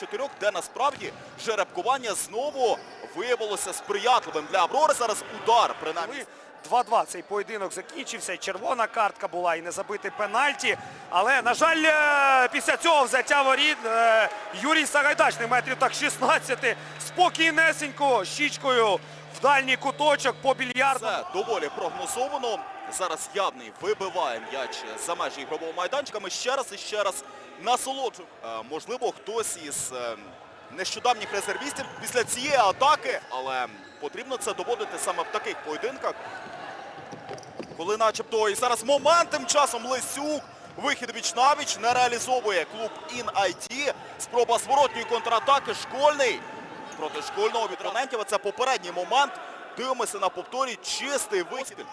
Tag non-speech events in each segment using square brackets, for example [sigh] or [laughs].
чотирьох, де насправді жеребкування знову виявилося сприятливим для Аврори. Зараз удар, принаймні. Коли 2-2 цей поєдинок закінчився, червона картка була, і не забити пенальті. Але, на жаль, е, після цього взяття воріт е, Юрій Сагайдачний метрів так 16 спокійнесенько щічкою в дальній куточок по більярдному. Це доволі прогнозовано. Зараз явний вибиває м'яч за межі ігрового майданчика. Ми ще раз і ще раз насолоджуємо. Е, можливо, хтось із нещодавніх резервістів після цієї атаки, але потрібно це доводити саме в таких поєдинках. Коли начебто і зараз момент тим часом Лисюк. Вихід віч навіч не реалізовує клуб ін-IT. Спроба зворотньої контратаки. Школьний проти школьного від Ронентєва. Це попередній момент. Дивимося на повторі. Чистий вихід.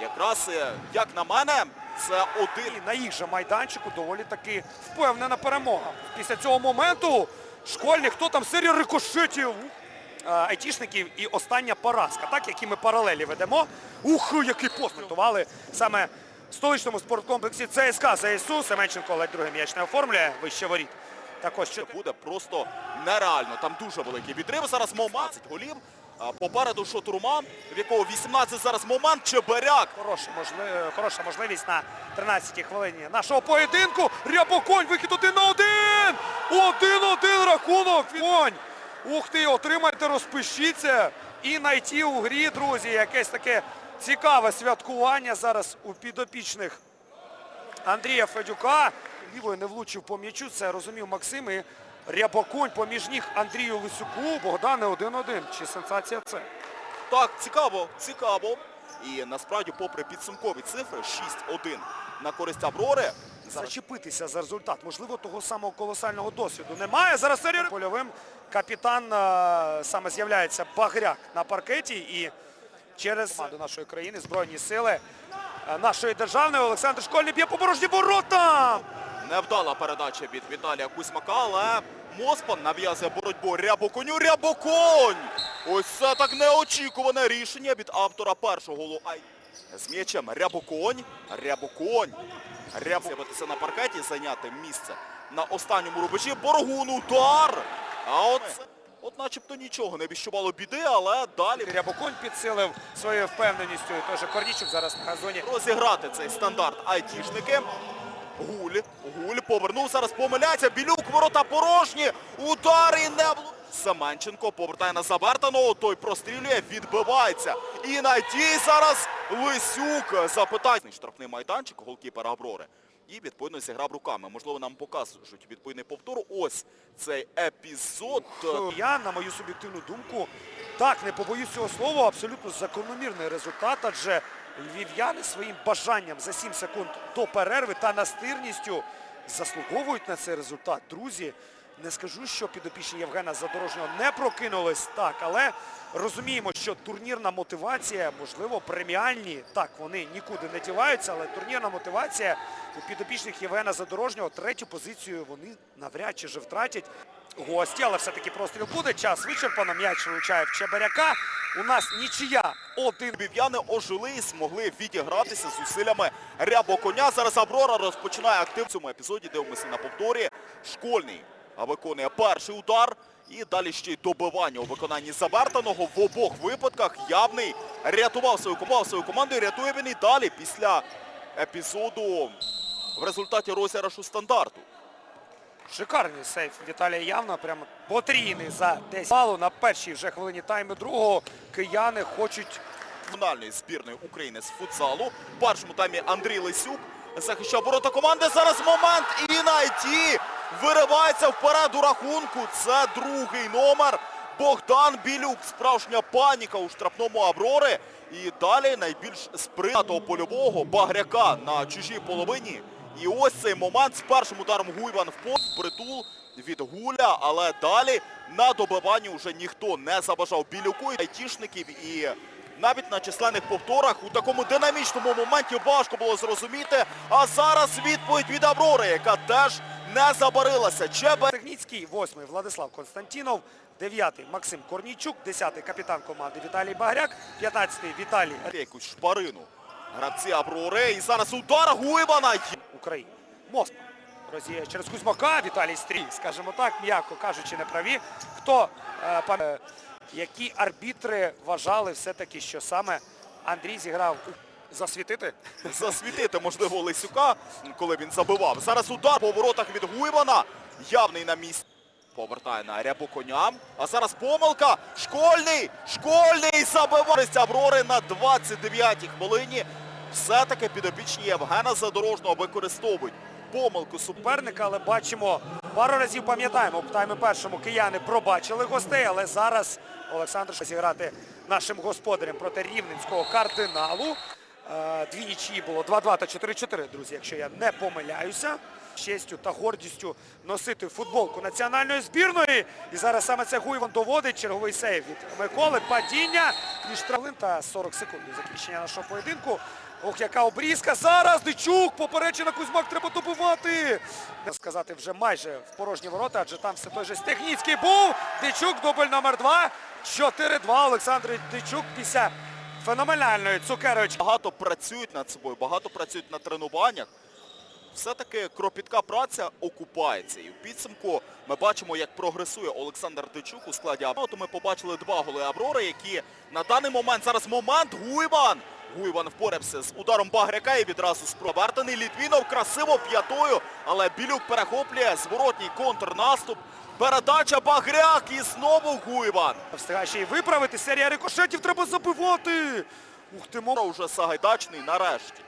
Якраз, е, як на мене, це один. І на їх же майданчику доволі таки впевнена перемога. Після цього моменту школьник, хто там серія рикошетів айтішників і остання поразка, так, які ми паралелі ведемо. Ух, який пост готували саме в столичному спорткомплексі ЦСКА ЗСУ. Семенченко ледь другий м'яч не оформлює, вище воріт. Також Це буде просто нереально. Там дуже великий відрив. Зараз момент голів. А Попереду Шотурма, в якого 18 зараз момент. Чеберяк. Хороша, можли... Хороша можливість на 13-й хвилині нашого поєдинку. Рябоконь, вихід один на один! Один-один рахунок. Конь. Ух ти, отримайте, розпишіться. І найти у грі, друзі, якесь таке цікаве святкування зараз у підопічних Андрія Федюка. Лівою не влучив по м'ячу, це розумів Максим. І Рябоконь поміж ніг Андрію Лисюку. Богдане 1-1. Чи сенсація це? Так, цікаво, цікаво. І насправді, попри підсумкові цифри, 6-1 на користь Аврори. Зачепитися за результат. Можливо, того самого колосального досвіду немає. Зараз серія польовим капітан е, саме з'являється Багряк на паркеті і через команду нашої країни Збройні сили е, нашої державної Олександр Школьний б'є по порожні ворота. невдала передача від Віталія Кузьмака, але Моспан нав'язує боротьбу Рябоконю. Рябоконь! Ось це так неочікуване рішення від автора першого голу. З м'ячем Рябоконь. Рябоконь. Ряб з'явитися на паркеті, зайняти місце на останньому рубежі. Боргун удар. А от, от начебто нічого не віщувало біди, але далі Рябоконь підсилив своєю впевненістю. Теж Корнічук зараз на газоні. розіграти цей стандарт айтішники. Гуль, Гуль повернув, зараз помиляється. Білюк, ворота порожні. Удар і не Семенченко повертає на Забертаного, той прострілює, відбивається. І на тій зараз Лисюк запитання. Штрафний майданчик, голкіпер Аврори. І відповідно зіграв руками. Можливо, нам покажуть відповідний повтор. Ось цей епізод. Я, на мою суб'єктивну думку, так, не побоюсь цього слова, абсолютно закономірний результат, адже львів'яни своїм бажанням за 7 секунд до перерви та настирністю заслуговують на цей результат. Друзі, не скажу, що підопічні Євгена Задорожнього не прокинулись так, але розуміємо, що турнірна мотивація, можливо, преміальні, так, вони нікуди не діваються, але турнірна мотивація у підопічних Євгена Задорожнього третю позицію вони навряд чи вже втратять гості, але все-таки простріл буде. Час вичерпано. М'яч влучає в Чебаряка. У нас нічия. Один. Львів'яни ожили і змогли відігратися з зусиллями Рябоконя. Зараз Аврора розпочинає актив в цьому епізоді. Дивимося на повторі. Школьний виконує перший удар. І далі ще й добивання у виконанні Забертаного. В обох випадках явний рятував свою команду, свою команду і рятує він і далі після епізоду в результаті розіграшу стандарту. Шикарний сейф Віталія Явна. Прямо потрійний за 10 балу. На першій вже хвилині тайму другого кияни хочуть національної збірної України з футзалу. В першому таймі Андрій Лисюк захищав ворота команди. Зараз момент і найти виривається вперед у рахунку. Це другий номер. Богдан Білюк. Справжня паніка у штрафному Аврори. І далі найбільш сприйнятого польового Багряка на чужій половині. І ось цей момент з першим ударом Гуйван в пол. Притул від Гуля, але далі на добиванні вже ніхто не забажав Білюку і айтішників. І навіть на численних повторах у такому динамічному моменті важко було зрозуміти. А зараз відповідь від Аврори, яка теж не забарилася. Чебе Техніцький, восьмий Владислав Константінов, дев'ятий Максим Корнійчук, десятий капітан команди Віталій Багряк, п'ятнадцятий Віталій якусь шпарину. Гравці Аврори. І зараз удар Гуйвана. України. Моспа Розіє через Кузьмака Віталій Стрій, скажімо так, м'яко кажучи, не праві. Хто е, пам- е, які арбітри вважали все-таки, що саме Андрій зіграв у- засвітити? [laughs] засвітити, можливо, Лисюка, коли він забивав. Зараз удар по воротах від Гуйвана. Явний на місці. Повертає на рябу коня. А зараз помилка. Школьний! Школьний забивається Аврори на 29-й хвилині. Все-таки підопічні Євгена Задорожного використовують помилку суперника. але бачимо, пару разів пам'ятаємо, в таймі першому кияни пробачили гостей, але зараз Олександр зіграти нашим господарям проти рівненського кардиналу. Е, Дві нічії було 2-2 та 4-4, друзі, якщо я не помиляюся. Честю та гордістю носити футболку національної збірної. І зараз саме це Гуйван доводить черговий сейв від Миколи. Падіння між травлин та 40 секунд до закінчення нашого поєдинку. Ох, яка обрізка. Зараз Дичук, поперечина Кузьмак, треба добивати. Не сказати вже майже в порожні ворота, адже там все той же Стехніцький був. Дичук, дубль номер 2. 4-2. Олександр Дичук після феноменальної цукерочки. Багато працюють над собою, багато працюють на тренуваннях. Все-таки кропітка праця окупається. І в підсумку ми бачимо, як прогресує Олександр Дичук у складі Аврори. Ми побачили два голи Аврори, які на даний момент, зараз момент, Гуйван. Гуйван впорався з ударом Багряка і відразу спровертаний. Літвінов красиво п'ятою, але Білюк перехоплює зворотній контрнаступ. Передача Багряк і знову Гуйван. Встигає ще й виправити. Серія рикошетів треба забивати. Ух ти, Мора вже Сагайдачний нарешті.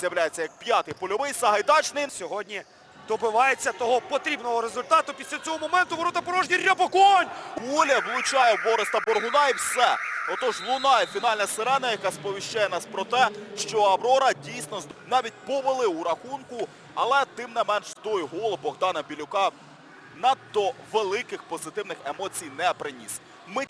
З'являється як п'ятий польовий Сагайдачний. Сьогодні добивається того потрібного результату. Після цього моменту ворота порожні Рябоконь. Пуля влучає Бориста Боргуна і все. Отож лунає фінальна сирена, яка сповіщає нас про те, що Аврора дійсно навіть повели у рахунку, але тим не менш той гол Богдана Білюка надто великих позитивних емоцій не приніс. Ми...